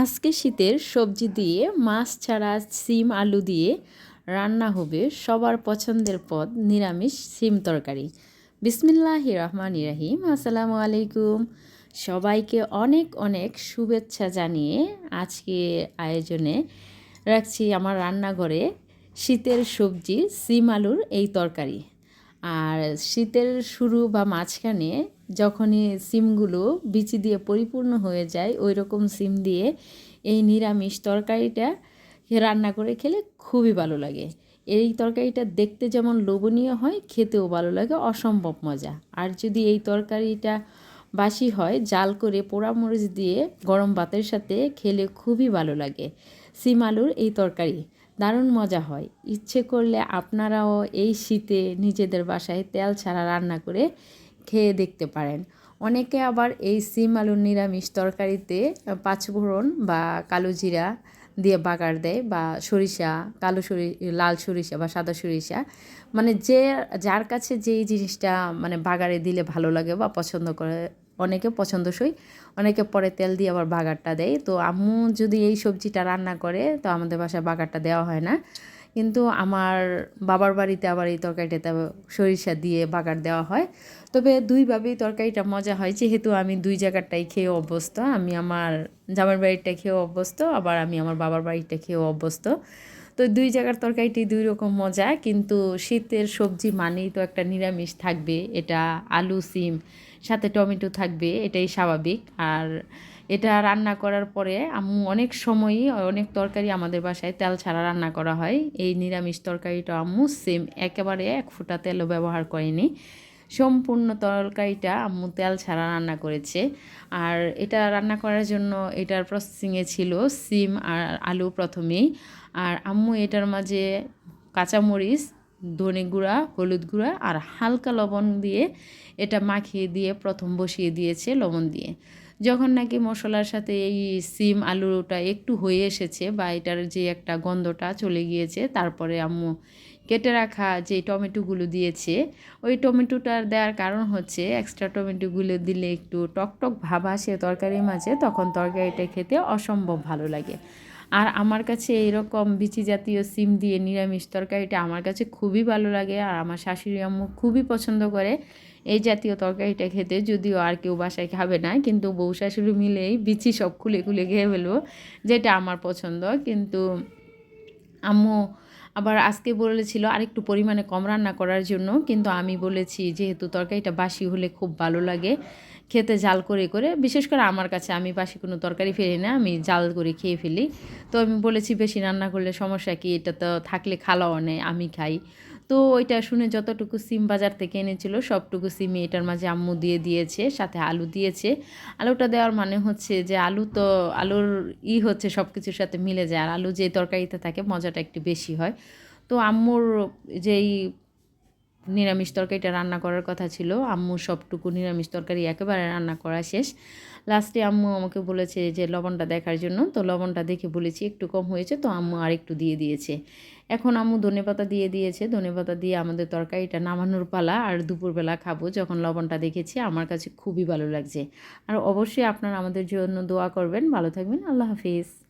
আজকে শীতের সবজি দিয়ে, মাছ ছাড়া সিম আলু দিয়ে রান্না হবে সবার পছন্দের পদ নিরামিষ সিম তরকারি। বিসমিল্লাহ রহমান ইরাহিম আসসালামু আলাইকুম। সবাইকে অনেক অনেক শুভেচ্ছা জানিয়ে আজকে আয়োজনে রাখছি আমার রান্নাঘরে শীতের সবজি, সিম আলুর এই তরকারি। আর শীতের শুরু বা মাঝখানে যখনই সিমগুলো বিচি দিয়ে পরিপূর্ণ হয়ে যায় ওই রকম সিম দিয়ে এই নিরামিষ তরকারিটা রান্না করে খেলে খুবই ভালো লাগে। এই তরকারিটা দেখতে যেমন লোভনীয় হয়, খেতেও ভালো লাগে, অসম্ভব মজা। আর যদি এই তরকারিটা বাসি হয়, জাল করে পোড়ামরিচ দিয়ে গরম ভাতের সাথে খেলে খুবই ভালো লাগে। সিম আলুর এই তরকারি দারুণ মজা হয়। ইচ্ছে করলে আপনারাও এই শীতে নিজেদের বাসায় তেল ছাড়া রান্না করে খেয়ে দেখতে পারেন। অনেকে আবার এই সিম আলুর নিরামিষ তরকারিতে পাঁচফোড়ন বা কালো জিরা দিয়ে বাগার দেয় বা সরিষা, কালো সরি, লাল সরিষা বা সাদা সরিষা। মানে যে, যার কাছে যেই জিনিসটা মানে বাগারে দিলে ভালো লাগে বা পছন্দ করে, অনেকে পছন্দসই, অনেকে পরে তেল দিয়ে আবার বাগারটা দেয়। তো আম্মু যদি এই সবজিটা রান্না করে, তো আমাদের বাসায় বাগারটা দেওয়া হয় না। কিন্তু আমার বাবার বাড়িতে আবার এই তরকারিটাতে সরিষা দিয়ে বাগার দেওয়া হয়। তবে দুইভাবেই তরকারিটা মজা হয়। যেহেতু আমি দুই জায়গাটাই খেয়ে অভ্যস্ত। আমি আমার জামার বাড়িটা খেয়েও অভ্যস্ত, আবার আমি আমার বাবার বাড়িটা খেয়েও অভ্যস্ত। তো দুই জায়গার তরকারিটি দুই রকম মজা, কিন্তু শীতের সবজি মানেই তো একটা নিরামিষ থাকবে। এটা আলু, সিম, সাথে টমেটো থাকবে, এটাই স্বাভাবিক। আর এটা রান্না করার পরে আম্মু অনেক সময়ই অনেক তরকারি আমাদের বাসায় তেল ছাড়া রান্না করা হয়। এই নিরামিষ তরকারিটা আম্মু সেম, একেবারে এক ফোঁটা তেলও ব্যবহার করেনি। সম্পূর্ণ তরকারিটা আম্মু তেল ছাড়া রান্না করেছে। আর এটা রান্না করার জন্য এটার প্রসেসিংয়ে ছিল সিম আর আলু প্রথমেই। আর আম্মু এটার মাঝে কাঁচামরিচ, ধনে গুঁড়া, হলুদ গুঁড়া আর হালকা লবণ দিয়ে এটা মাখিয়ে দিয়ে প্রথম বসিয়ে দিয়েছে লবণ দিয়ে। যখন নাকি মশলার সাথে এই সিম আলুটা একটু হয়ে এসেছে বা এটার যে একটা গন্ধটা চলে গিয়েছে, তারপরে আম্মু কেটে রাখা যে টমেটোগুলো দিয়েছে, ওই টমেটোটার দেওয়ার কারণ হচ্ছে এক্সট্রা টমেটোগুলো দিলে একটু টকটক ভাব আসে তরকারির মাঝে, তখন তরকারিটা খেতে অসম্ভব ভালো লাগে। আর আমার কাছে এইরকম বিচি জাতীয় সিম দিয়ে নিরামিষ তরকারিটা আমার কাছে খুবই ভালো লাগে আর আমার শাশুড়ি আম্মু খুবই পছন্দ করে এই জাতীয় তরকারিটা খেতে, যদিও আর কেউ বাসায় খাবে না, কিন্তু বউ শাশুড়ি মিলেই বিচি সব খুলে খুলে খেয়ে ফেলব, যেটা আমার পছন্দ। কিন্তু আম্মু আবার আজকে বলেছিল আরেকটু পরিমাণে কম রান্না করার জন্য, কিন্তু আমি বলেছি যেহেতু তরকারিটা বাসি হলে খুব ভালো লাগে খেতে জাল করে করে। বিশেষ করে আমার কাছে আমি বাসি কোনো তরকারি ফেলি না, আমি জাল করে খেয়ে ফেলি। তো আমি বলেছি বেশি রান্না করলে সমস্যা কি? এটা তো থাকলে খালাও নেই, আমি খাই। তো ওইটা শুনে যতটুকু সিম বাজার থেকে এনেছিল, সবটুকু সিম এটার মাঝে আম্মু দিয়ে দিয়েছে, সাথে আলু দিয়েছে। আলুটা দেওয়ার মানে হচ্ছে যে আলু তো, আলুর ই হচ্ছে সব কিছুর সাথে মিলে যায়। আর আলু যে তরকারিতে থাকে, মজাটা একটু বেশি হয়। তো আম্মুর যেই নিরামিষ তরকারিটা রান্না করার কথা ছিল। আম্মু সবটুকু নিরামিষ তরকারি একেবারে রান্না করা শেষ। লাস্টে আম্মু আমাকে বলেছে যে, লবণটা দেখার জন্য। তো লবণটা দেখে বলেছি, একটু কম হয়েছে, তো আম্মু আরেকটু দিয়ে দিয়েছে। এখন আম্মু ধনেপাতা দিয়ে দিয়েছে। ধনেপাতা দিয়ে আমাদের তরকারিটা নামানোর পালা আর দুপুরবেলা খাব। যখন লবণটা দেখেছি, আমার কাছে খুবই ভালো লাগছে। আর অবশ্যই আপনারা আমাদের জন্য দোয়া করবেন। ভালো থাকবেন। আল্লাহ হাফিজ।